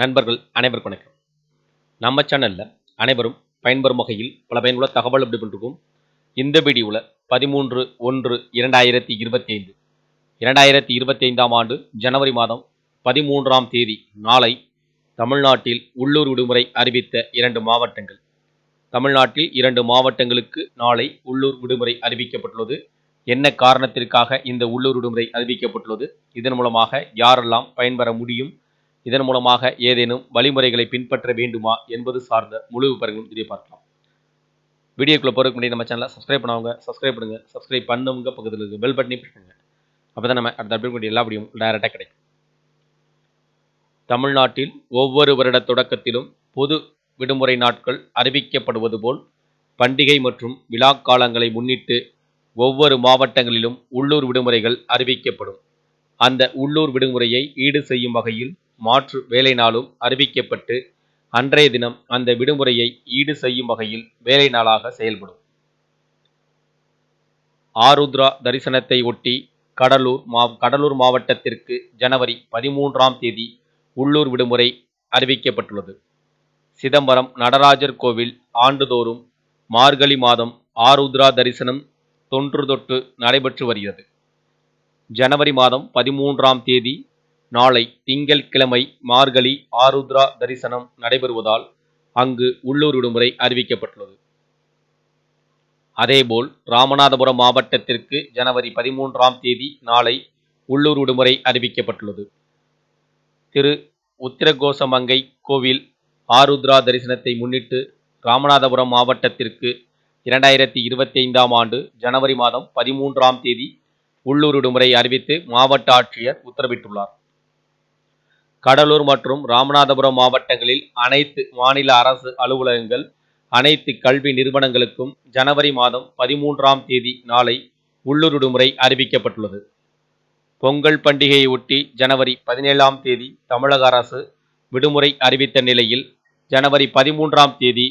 நண்பர்கள் அனைவருக்கும் வணக்கம். நம்ம சேனலில் அனைவரும் பயன்பெறும் வகையில் பல பயனுள்ள தகவல் அப்படி பண்ணிருக்கோம். இந்த வீடியோவில் பதிமூன்று ஒன்று இரண்டாயிரத்தி இருபத்தி ஐந்து இரண்டாயிரத்தி இருபத்தி ஐந்தாம் ஆண்டு ஜனவரி மாதம் பதிமூன்றாம் தேதி நாளை தமிழ்நாட்டில் உள்ளூர் விடுமுறை அறிவித்த இரண்டு மாவட்டங்கள். தமிழ்நாட்டில் இரண்டு மாவட்டங்களுக்கு நாளை உள்ளூர் விடுமுறை அறிவிக்கப்பட்டுள்ளது. என்ன காரணத்திற்காக இந்த உள்ளூர் விடுமுறை அறிவிக்கப்பட்டுள்ளது? இதன் மூலமாக யாரெல்லாம் பயன்பெற முடியும்? இதன் மூலமாக ஏதேனும் வழிமுறைகளை பின்பற்ற வேண்டுமா என்பது சார்ந்த முழு விவரங்களும் தெரிய பார்க்கலாம். வீடியோக்குள்ள போகிறதுக்கு முன்னாடி நம்ம சேனலை சப்ஸ்கிரைப் பண்ணவங்க சப்ஸ்கிரைப் பண்ணுங்கள் சப்ஸ்கிரைப் பண்ணுங்க பக்கத்தில் இருக்குது பெல் பட்டனை press அப்போ தான் நம்ம அடுத்த அப்டேட் எல்லா வீடியும் டைரெக்டாக கிடைக்கும். தமிழ்நாட்டில் ஒவ்வொரு வருட தொடக்கத்திலும் பொது விடுமுறை நாட்கள் அறிவிக்கப்படுவது போல் பண்டிகை மற்றும் விழா காலங்களை முன்னிட்டு ஒவ்வொரு மாவட்டங்களிலும் உள்ளூர் விடுமுறைகள் அறிவிக்கப்படும். அந்த உள்ளூர் விடுமுறையை ஈடு செய்யும் வகையில் மாற்று வேலை நாளும் அறிவிக்கப்பட்டு அன்றைய தினம் அந்த விடுமுறையை ஈடு செய்யும் வகையில் வேலை நாளாக செயல்படும். ஆருத்ரா தரிசனத்தை ஒட்டி கடலூர் மா கடலூர் மாவட்டத்திற்கு ஜனவரி பதிமூன்றாம் தேதி உள்ளூர் விடுமுறை அறிவிக்கப்பட்டுள்ளது. சிதம்பரம் நடராஜர் கோவில் ஆண்டுதோறும் மார்கழி மாதம் ஆருத்ரா தரிசனம் தொன்று தொட்டு நடைபெற்று வருகிறது. ஜனவரி மாதம் பதிமூன்றாம் தேதி நாளை திங்கட்கிழமை மார்கழி ஆருத்ரா தரிசனம் நடைபெறுவதால் அங்கு உள்ளூர் விடுமுறை அறிவிக்கப்பட்டுள்ளது. அதேபோல் ராமநாதபுரம் மாவட்டத்திற்கு ஜனவரி பதிமூன்றாம் தேதி நாளை உள்ளூர் விடுமுறை அறிவிக்கப்பட்டுள்ளது. திரு உத்திரகோசமங்கை கோவில் ஆருத்ரா தரிசனத்தை முன்னிட்டு ராமநாதபுரம் மாவட்டத்திற்கு இரண்டாயிரத்தி இருபத்தி ஐந்தாம் ஆண்டு ஜனவரி மாதம் பதிமூன்றாம் தேதி உள்ளூர் விடுமுறை அறிவித்து மாவட்ட ஆட்சியர் உத்தரவிட்டுள்ளார். கடலூர் மற்றும் ராமநாதபுரம் மாவட்டங்களில் அனைத்து மாநில அரசு அலுவலகங்கள் அனைத்து கல்வி நிறுவனங்களுக்கும் ஜனவரி மாதம் பதிமூன்றாம் தேதி நாளை உள்ளூர் விடுமுறை அறிவிக்கப்பட்டுள்ளது. பொங்கல் பண்டிகையை ஒட்டி ஜனவரி பதினேழாம் தேதி தமிழக அரசு விடுமுறை அறிவித்த நிலையில் ஜனவரி பதிமூன்றாம் தேதி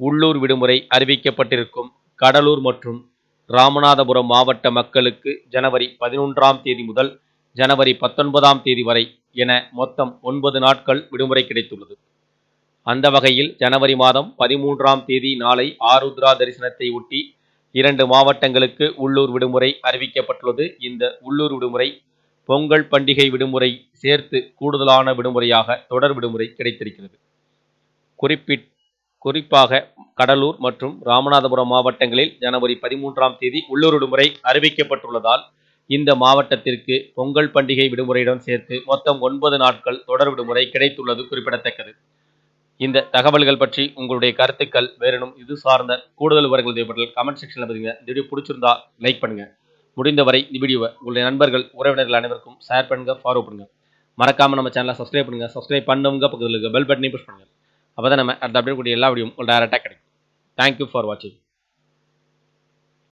உள்ளூர் விடுமுறை அறிவிக்கப்பட்டிருக்கும் கடலூர் மற்றும் ராமநாதபுரம் மாவட்ட மக்களுக்கு ஜனவரி பதினொன்றாம் தேதி முதல் ஜனவரி பத்தொன்பதாம் தேதி வரை என மொத்தம் ஒன்பது நாட்கள் விடுமுறை கிடைத்துள்ளது. அந்த வகையில் ஜனவரி மாதம் பதிமூன்றாம் தேதி நாளை ஆருத்ரா தரிசனத்தை ஒட்டி இரண்டு மாவட்டங்களுக்கு உள்ளூர் விடுமுறை அறிவிக்கப்பட்டுள்ளது. இந்த உள்ளூர் விடுமுறை பொங்கல் பண்டிகை விடுமுறை சேர்த்து கூடுதலான விடுமுறையாக தொடர் விடுமுறை கிடைத்திருக்கிறது. குறிப்பிட் குறிப்பாக கடலூர் மற்றும் ராமநாதபுரம் மாவட்டங்களில் ஜனவரி பதிமூன்றாம் தேதி உள்ளூர் விடுமுறை அறிவிக்கப்பட்டுள்ளதால் இந்த மாவட்டத்திற்கு பொங்கல் பண்டிகை விடுமுறையுடன் சேர்த்து மொத்தம் ஒன்பது நாட்கள் தொடர் விடுமுறை கிடைத்துள்ளது குறிப்பிடத்தக்கது. இந்த தகவல்கள் பற்றி உங்களுடைய கருத்துக்கள் வேறெனும் இது சார்ந்த கூடுதல் விவரங்கள் தேவைப்பட்டால் கமெண்ட் செக்ஷனில் பதிங்க இந்த வீடியோ பிடிச்சிருந்தா லைக் பண்ணுங்க. முடிந்தவரை இந்த வீடியோவை உங்களுடைய நண்பர்கள் உறவினர்கள் அனைவருக்கும் ஷேர் பண்ணுங்க ஃபாலோ பண்ணுங்க. மறக்காம நம்ம சேனலை சப்ஸ்கிரைப் பண்ணுங்க. சப்ஸ்கிரைப் பண்ணுங்க பக்கத்தில் இருக்க பெல் பட்டனையும் புஷ் பண்ணுங்க. அப்போ தான் நம்ம அடுத்த அப்டேட் கூடிய எல்லா வீடியோவும் உங்களுக்கு டேரெக்டாக கிடைக்கும். தேங்க்யூ ஃபார் வாட்சிங்